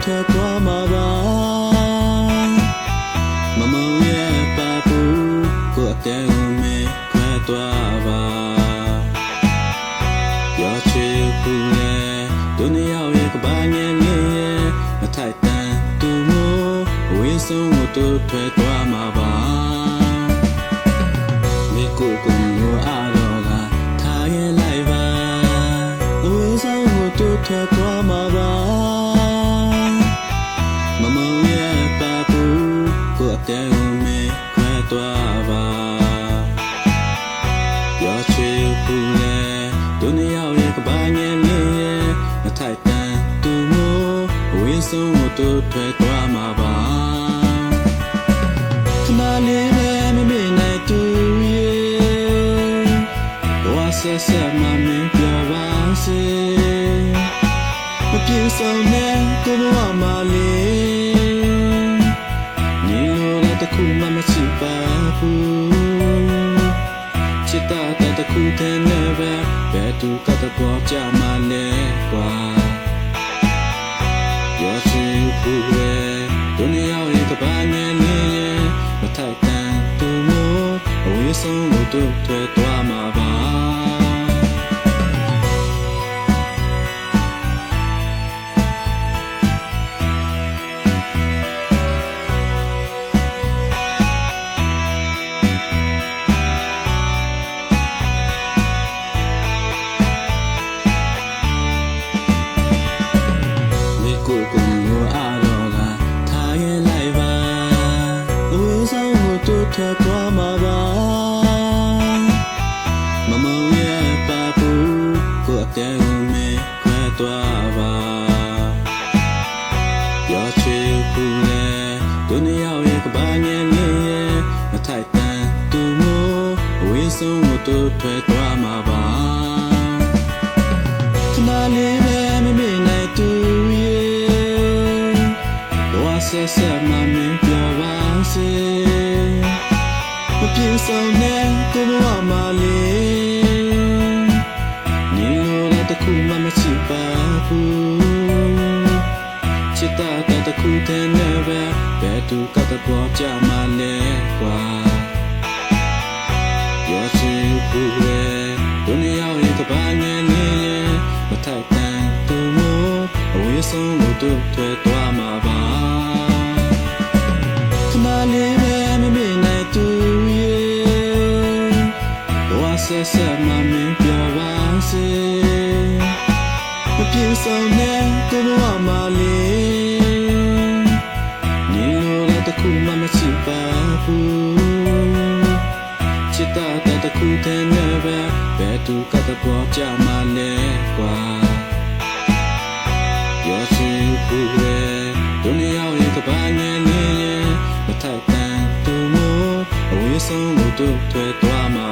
ဖြတ်သွားမှာပါမမောင်ရဲ့ပါဘူးကိုအတဲဦးမဲခွဲသွားပါပြောချင်ဘူးလေဒုနီယောရဲ့ကဘာငယ်ငယ်ရဲ့မထိုက်တန်သူမို့ဝင်းဆုံးတို့ထွက်သွားမှာပါမိကိုကို ချေပူလေဒုနီယောက်ရဲ့ကဘာငယ်လေးရဲ့မထိုက်တန်သူမို့အဝေးဆုံးကိုတို့ထွဲသွားမှာပါခဏလေးပဲမမေ့နိုင်သူရဲ့ဘဝဆက်ဆက်မှမင်းပြောပါစေမပြေဆုံးနဲ့ကိုဘဝမှာလေးညီလိုတဲ့တစ်ခုမှမရှိပါဘူးချစ် တာတဲ့တစ်ခုတည်းနဲ့ပဲဘယ်သူကတပေါ်ကြမှာလဲကွာပြောချင်ဘူးလေဒုနီယာရဲ့ကဘာငယ်လေးရဲ့မထိုက်တန်သူမို့အဝေးဆုံးလို့တို့ထွဲ ထွက်သွားမှာပါမမရဲ့ပါပူကိုအတဲကိုမေခွဲသွားပါပြောချေဘူးလေဒုနီယောက်ရဲ့ကဘာငယ်လေးရဲ့မထိုက်တန်သူမို့အဝေးဆုံးကိုတို့ထွက်သွားမှာပါခဏလေးပဲမမေ့နိုင်သူရဲ့ဘဝဆက်ဆက် မပြေဆုံးနဲ့ကိုဘဝမှာလေးညီလိုတဲ့တစ်ခုမှမရှိပါဘူးချစ်တာတဲ့တစ်ခုတည်းနဲ့ပဲဘယ်သူကတပေါ်ကြမှာလဲကွာပြောချင်ဘူးလေဒုနီယာရဲ့ကဘာငယ်လေးရဲ့မထိုက်တန်သူမို့အဝေးဆုံးလို့တို့ထွဲသွားမှာပါ ဆက်ဆက်မှမင်းပြောပါစေမပြေဆုံးနဲ့ကိုဘဝမှာလေးညီလိုတဲ့တစ်ခုမှမရှိပါဘူးချစ်တာတဲ့တစ်ခုတည်းနဲ့ပဲဘယ်သူကတပေါ်ကြမှာလဲကွာပြောချင်ဘူးလေဒုနီယာရဲ့ကဘာငယ်လေးရဲ့မထိုက်တန်သူမို့အဝေးဆုံးလို့တို့ထွဲသွားမှာပါ